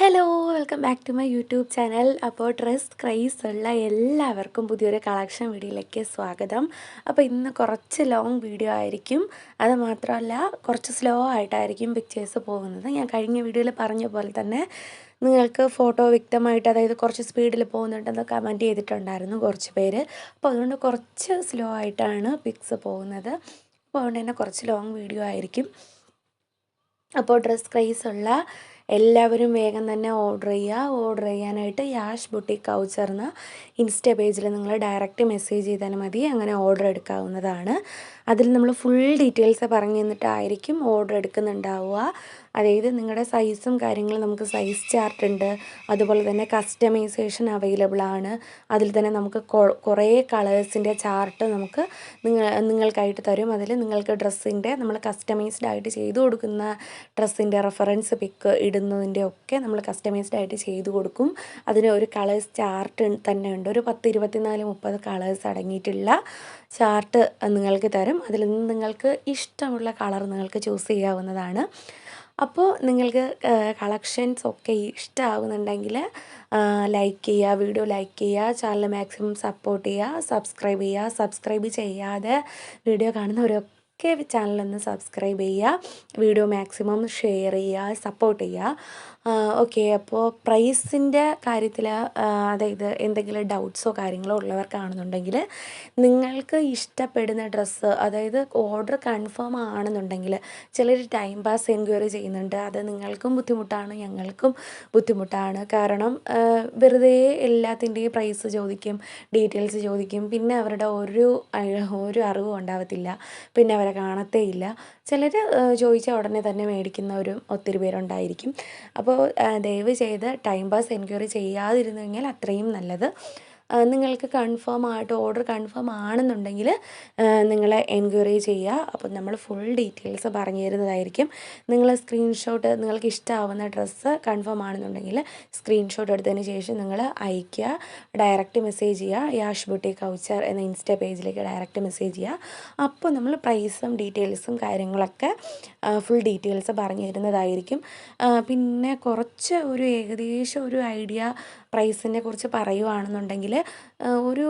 Hello welcome back to my YouTube channel അപ്പോൾ dress craze ഉള്ള എല്ലാവർക്കും പുതിയൊരു കളക്ഷൻ വീഡിയോയിലേക്ക് സ്വാഗതം. അപ്പോൾ ഇന്ന് കുറച്ച് ലോങ് വീഡിയോ ആയിരിക്കും. അത് മാത്രമല്ല കുറച്ച് സ്ലോ ആയിട്ടായിരിക്കും പിക്ചേഴ്സ് പോകുന്നത്. ഞാൻ കഴിഞ്ഞ വീഡിയോയിൽ പറഞ്ഞ പോലെ തന്നെ നിങ്ങൾക്ക് ഫോട്ടോ വ്യക്തമായിട്ട് അതായത് കുറച്ച് സ്പീഡിൽ പോകുന്നുണ്ടെന്ന് കമന്റ് ചെയ്തിട്ടുണ്ടായിരുന്നു കുറച്ച് പേര്. അപ്പോൾ അതുകൊണ്ട് കുറച്ച് സ്ലോ ആയിട്ടാണ് പിക്സ് പോകുന്നത്. അപ്പോൾ അതുകൊണ്ട് തന്നെ കുറച്ച് ലോങ് വീഡിയോ ആയിരിക്കും. അപ്പോൾ ഡ്രസ് ക്രൈസ് ഉള്ള എല്ലാവരും വേഗം തന്നെ ഓർഡർ ചെയ്യുക. ഓർഡർ ചെയ്യാനായിട്ട് യാഷ് ബുട്ടിക് കൗച്ചർ എന്ന ഇൻസ്റ്റ പേജിൽ നിങ്ങൾ ഡയറക്റ്റ് മെസ്സേജ് ചെയ്താൽ മതി. അങ്ങനെ ഓർഡർ എടുക്കാവുന്നതാണ്. അതിൽ നമ്മൾ ഫുൾ ഡീറ്റെയിൽസ് പറഞ്ഞു തന്നിട്ടായിരിക്കും ഓർഡർ എടുക്കുന്നുണ്ടാവുക. അതായത് നിങ്ങളുടെ സൈസും കാര്യങ്ങളും നമുക്ക് സൈസ് ചാർട്ട് ഉണ്ട്. അതുപോലെ തന്നെ കസ്റ്റമൈസേഷൻ അവൈലബിൾ ആണ്. അതിൽ തന്നെ നമുക്ക് കുറേ കളേഴ്സിന്റെ ചാർട്ട് നമുക്ക് നിങ്ങൾ നിങ്ങൾക്കായിട്ട് തരും. അതിൽ നിങ്ങൾക്ക് ഡ്രസ്സിന്റെ നമ്മൾ കസ്റ്റമൈസ്ഡ് ആയിട്ട് ചെയ്തു കൊടുക്കുന്ന ഡ്രസ്സിന്റെ റെഫറൻസ് പിക്ക് ഇടുന്നതിന്റെ ഒക്കെ നമ്മൾ കസ്റ്റമൈസ്ഡ് ആയിട്ട് ചെയ്തു കൊടുക്കും. അതിന് ഒരു കളേഴ്സ് ചാർട്ട് തന്നെ ഉണ്ട്. ഒരു പത്ത് ഇരുപത്തിനാല് മുപ്പത് കളേഴ്സ് അടങ്ങിയിട്ടുള്ള ചാർട്ട് നിങ്ങൾക്ക് തരും. അതിൽ നിന്ന് നിങ്ങൾക്ക് ഇഷ്ടമുള്ള കളർ നിങ്ങൾക്ക് ചൂസ് ചെയ്യാവുന്നതാണ്. അപ്പോൾ നിങ്ങൾക്ക് കളക്ഷൻസ് ഒക്കെ ഇഷ്ടമാകുന്നുണ്ടെങ്കിൽ ലൈക്ക് ചെയ്യുക വീഡിയോ ലൈക്ക് ചെയ്യുക ചാനൽ മാക്സിമം സപ്പോർട്ട് ചെയ്യുക സബ്സ്ക്രൈബ് ചെയ്യുക സബ്സ്ക്രൈബ് ചെയ്യാതെ വീഡിയോ കാണുന്നവരൊക്കെ ചാനലൊന്ന് സബ്സ്ക്രൈബ് ചെയ്യുക വീഡിയോ മാക്സിമം ഷെയർ ചെയ്യുക സപ്പോർട്ട് ചെയ്യുക. ഓക്കെ. അപ്പോൾ പ്രൈസിന്റെ കാര്യത്തിൽ അതായത് എന്തെങ്കിലും ഡൗട്ട്സോ കാര്യങ്ങളോ ഉള്ളവർക്കാണെന്നുണ്ടെങ്കിൽ നിങ്ങൾക്ക് ഇഷ്ടപ്പെടുന്ന ഡ്രസ്സ് അതായത് ഓർഡർ കൺഫേം ആണെന്നുണ്ടെങ്കിൽ ചിലർ ടൈം പാസ് എൻക്വയറി ചെയ്യുന്നുണ്ട്. അത് നിങ്ങൾക്കും ബുദ്ധിമുട്ടാണ് ഞങ്ങൾക്കും ബുദ്ധിമുട്ടാണ്. കാരണം വെറുതെ എല്ലാത്തിന്റെയും പ്രൈസ് ചോദിക്കും ഡീറ്റെയിൽസ് ചോദിക്കും. പിന്നെ അവരുടെ ഒരു ഒരു അറിവും ഉണ്ടാവത്തില്ല. പിന്നെ അവരെ കാണത്തേ ഇല്ല. ചിലർ ചോദിച്ച ഉടനെ തന്നെ മേടിക്കുന്നവരും ഒത്തിരി പേരുണ്ടായിരിക്കും. അപ്പോൾ ദയവ് ചെയ്ത് ടൈം പാസ് എൻക്വയറി ചെയ്യാതിരുന്നെങ്കിൽ അത്രയും നല്ലത്. നിങ്ങൾക്ക് കൺഫേം ആയിട്ട് ഓർഡർ കൺഫേം ആണെന്നുണ്ടെങ്കിൽ നിങ്ങൾ എൻക്വയറി ചെയ്യുക. അപ്പം നമ്മൾ ഫുൾ ഡീറ്റെയിൽസ് പറഞ്ഞു തരുന്നതായിരിക്കും. നിങ്ങൾ സ്ക്രീൻഷോട്ട് നിങ്ങൾക്ക് ഇഷ്ടമാവുന്ന ഡ്രസ്സ് കൺഫേം ആണെന്നുണ്ടെങ്കിൽ സ്ക്രീൻഷോട്ട് എടുത്തതിന് ശേഷം നിങ്ങൾ അയയ്ക്കുക. ഡയറക്റ്റ് മെസ്സേജ് ചെയ്യുക. യാഷ് ബുട്ടി കൗച്ചർ എന്ന ഇൻസ്റ്റാ പേജിലേക്ക് ഡയറക്റ്റ് മെസ്സേജ് ചെയ്യുക. അപ്പോൾ നമ്മൾ പ്രൈസും ഡീറ്റെയിൽസും കാര്യങ്ങളൊക്കെ ഫുൾ ഡീറ്റെയിൽസ് പറഞ്ഞു തരുന്നതായിരിക്കും. പിന്നെ കുറച്ച് ഒരു ഏകദേശം ഒരു ഐഡിയ പ്രൈസിനെ കുറിച്ച് പറയുവാണെന്നുണ്ടെങ്കിൽ ഒരു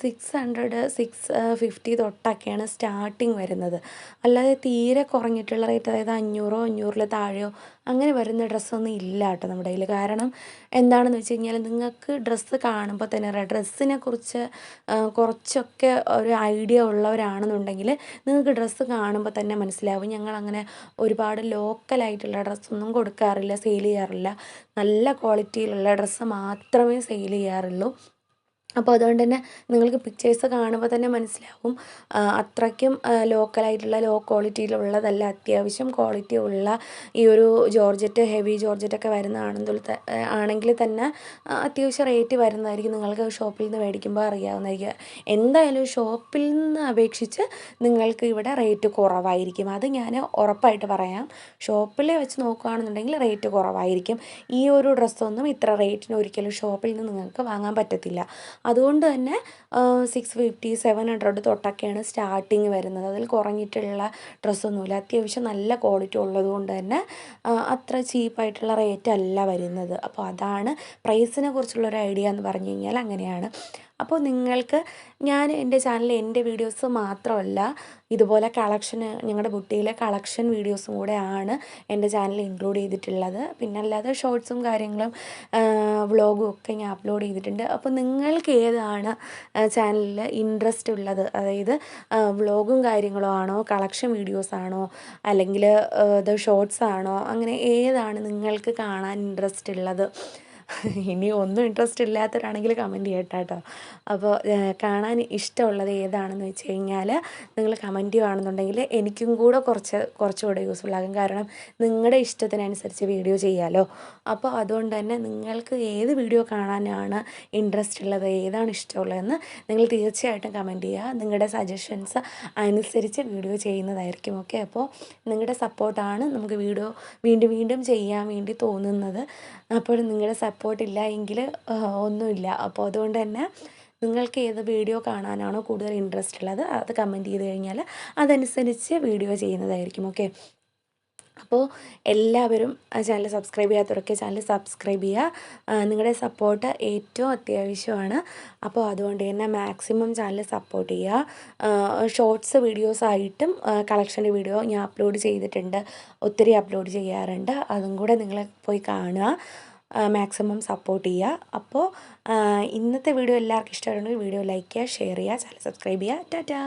സിക്സ് ഹൺഡ്രഡ് സിക്സ് ഫിഫ്റ്റി തൊട്ടൊക്കെയാണ് സ്റ്റാർട്ടിങ് വരുന്നത്. അല്ലാതെ തീരെ കുറഞ്ഞിട്ടുള്ള റേറ്റ് അതായത് അഞ്ഞൂറോ അഞ്ഞൂറിൽ താഴെയോ അങ്ങനെ വരുന്ന ഡ്രസ്സൊന്നും ഇല്ല കേട്ടോ നമ്മുടെ കയ്യിൽ കാരണം എന്താണെന്ന് വെച്ച് കഴിഞ്ഞാൽ നിങ്ങൾക്ക് ഡ്രസ്സ് കാണുമ്പോൾ തന്നെ ഡ്രസ്സിനെ കുറിച്ച് കുറച്ചൊക്കെ ഒരു ഐഡിയ ഉള്ളവരാണെന്നുണ്ടെങ്കിൽ നിങ്ങൾക്ക് ഡ്രസ്സ് കാണുമ്പോൾ തന്നെ മനസ്സിലാവും. ഞങ്ങൾ അങ്ങനെ ഒരുപാട് ലോക്കലായിട്ടുള്ള ഡ്രസ്സൊന്നും കൊടുക്കാറില്ല സെയിൽ ചെയ്യാറില്ല. നല്ല ക്വാളിറ്റിയിലുള്ള ഡ്രസ്സ് മാത്രമേ സെയിൽ ചെയ്യാറുള്ളൂ. അപ്പോൾ അതുകൊണ്ട് തന്നെ നിങ്ങൾക്ക് പിക്ചേഴ്സ് കാണുമ്പോൾ തന്നെ മനസ്സിലാവും അത്രയ്ക്കും ലോക്കലായിട്ടുള്ള ലോ ക്വാളിറ്റിയിലുള്ളതല്ല അത്യാവശ്യം ക്വാളിറ്റി ഉള്ള ഈ ഒരു ജോർജറ്റ് ഹെവി ജോർജറ്റൊക്കെ വരുന്നതാണെങ്കിൽ ആണെങ്കിൽ തന്നെ അത്യാവശ്യം റേറ്റ് വരുന്നതായിരിക്കും. നിങ്ങൾക്ക് ഷോപ്പിൽ നിന്ന് മേടിക്കുമ്പോൾ അറിയാവുന്നതായിരിക്കും. എന്തായാലും ഷോപ്പിൽ നിന്ന് അപേക്ഷിച്ച് നിങ്ങൾക്ക് ഇവിടെ റേറ്റ് കുറവായിരിക്കും. അത് ഞാൻ ഉറപ്പായിട്ട് പറയാം. ഷോപ്പിൽ വെച്ച് നോക്കുകയാണെന്നുണ്ടെങ്കിൽ റേറ്റ് കുറവായിരിക്കും. ഈ ഒരു ഡ്രസ്സൊന്നും ഇത്ര റേറ്റിന് ഒരിക്കലും ഷോപ്പിൽ നിന്ന് നിങ്ങൾക്ക് വാങ്ങാൻ പറ്റത്തില്ല. അതുകൊണ്ട് തന്നെ സിക്സ് ഫിഫ്റ്റി സെവൻ ഹൺഡ്രഡ് തൊട്ടൊക്കെയാണ് സ്റ്റാർട്ടിങ് വരുന്നത്. അതിൽ കുറഞ്ഞിട്ടുള്ള ഡ്രസ്സൊന്നുമില്ല. അത്യാവശ്യം നല്ല ക്വാളിറ്റി ഉള്ളത് കൊണ്ട് തന്നെ അത്ര ചീപ്പായിട്ടുള്ള റേറ്റ് അല്ല വരുന്നത്. അപ്പോൾ അതാണ് പ്രൈസിനെ കുറിച്ചുള്ളൊരു ഐഡിയ എന്ന് പറഞ്ഞു കഴിഞ്ഞാൽ അങ്ങനെയാണ്. അപ്പോൾ നിങ്ങൾക്ക് ഞാൻ എന്റെ ചാനലിൽ എന്റെ വീഡിയോസ് മാത്രമല്ല ഇതുപോലെ കളക്ഷൻ ഞങ്ങളുടെ ബുട്ടിയിലെ കളക്ഷൻ വീഡിയോസും കൂടെ ആണ് എന്റെ ചാനലിൽ ഇൻക്ലൂഡ് ചെയ്തിട്ടുള്ളത്. പിന്നെ അല്ലാതെ ഷോർട്സും കാര്യങ്ങളും വ്ളോഗും ഒക്കെ ഞാൻ അപ്ലോഡ് ചെയ്തിട്ടുണ്ട്. അപ്പോൾ നിങ്ങൾക്ക് ഏതാണ് ചാനലിൽ ഇൻട്രസ്റ്റ് ഉള്ളത്? അതായത് വ്ളോഗും കാര്യങ്ങളോ ആണോ കളക്ഷൻ വീഡിയോസ് ആണോ അല്ലെങ്കിൽ ഇത് ഷോർട്സ് ആണോ അങ്ങനെ ഏതാണ് നിങ്ങൾക്ക് കാണാൻ ഇൻട്രസ്റ്റ് ഉള്ളത്? ഇനി ഒന്നും ഇൻട്രസ്റ്റ് ഇല്ലാത്തവരാണെങ്കിൽ കമന്റ് ചെയ്യട്ടെ കേട്ടോ അപ്പോൾ കാണാൻ ഇഷ്ടമുള്ളത് ഏതാണെന്ന് വെച്ച് കഴിഞ്ഞാൽ നിങ്ങൾ കമന്റ് ചെയ്യുകയാണെന്നുണ്ടെങ്കിൽ എനിക്കും കൂടെ കുറച്ച് കുറച്ചുകൂടെ യൂസ്ഫുൾ ആകും. കാരണം നിങ്ങളുടെ ഇഷ്ടത്തിനനുസരിച്ച് വീഡിയോ ചെയ്യാമല്ലോ അപ്പോൾ അതുകൊണ്ട് തന്നെ നിങ്ങൾക്ക് ഏത് വീഡിയോ കാണാനാണ് ഇൻട്രസ്റ്റ് ഉള്ളത് ഏതാണ് ഇഷ്ടമുള്ളതെന്ന് നിങ്ങൾ തീർച്ചയായിട്ടും കമന്റ് ചെയ്യുക. നിങ്ങളുടെ സജഷൻസ് അനുസരിച്ച് വീഡിയോ ചെയ്യുന്നതായിരിക്കും. ഓക്കെ അപ്പോൾ നിങ്ങളുടെ സപ്പോർട്ടാണ് നമുക്ക് വീഡിയോ വീണ്ടും വീണ്ടും ചെയ്യാൻ വേണ്ടി തോന്നുന്നത്. അപ്പോൾ നിങ്ങളുടെ സപ്പോർട്ടില്ല എങ്കിൽ ഒന്നുമില്ല. അപ്പോൾ അതുകൊണ്ട് തന്നെ നിങ്ങൾക്ക് ഏത് വീഡിയോ കാണാനാണോ കൂടുതൽ ഇൻട്രസ്റ്റ് ഉള്ളത് അത് കമന്റ് ചെയ്ത് കഴിഞ്ഞാൽ അതനുസരിച്ച് വീഡിയോ ചെയ്യുന്നതായിരിക്കും. ഓക്കെ അപ്പോൾ എല്ലാവരും ചാനൽ സബ്സ്ക്രൈബ് ചെയ്യാത്തവരൊക്കെ ചാനൽ സബ്സ്ക്രൈബ് ചെയ്യുക. നിങ്ങളുടെ സപ്പോർട്ട് ഏറ്റവും അത്യാവശ്യമാണ്. അപ്പോൾ അതുകൊണ്ട് തന്നെ മാക്സിമം ചാനൽ സപ്പോർട്ട് ചെയ്യുക. ഷോർട്സ് വീഡിയോസ് ആയിട്ടും കളക്ഷന്റെ വീഡിയോ ഞാൻ അപ്ലോഡ് ചെയ്തിട്ടുണ്ട്. ഒത്തിരി അപ്ലോഡ് ചെയ്യാറുണ്ട്. അതും കൂടെ നിങ്ങൾ പോയി കാണുക. മാക്സിമം സപ്പോർട്ട് ചെയ്യുക. അപ്പോൾ ഇന്നത്തെ വീഡിയോ എല്ലാവർക്കും ഇഷ്ടമായിട്ടുണ്ടെങ്കിൽ വീഡിയോ ലൈക്ക് ചെയ്യുക ഷെയർ ചെയ്യുക ചാനൽ സബ്സ്ക്രൈബ് ചെയ്യുക. ടാറ്റാ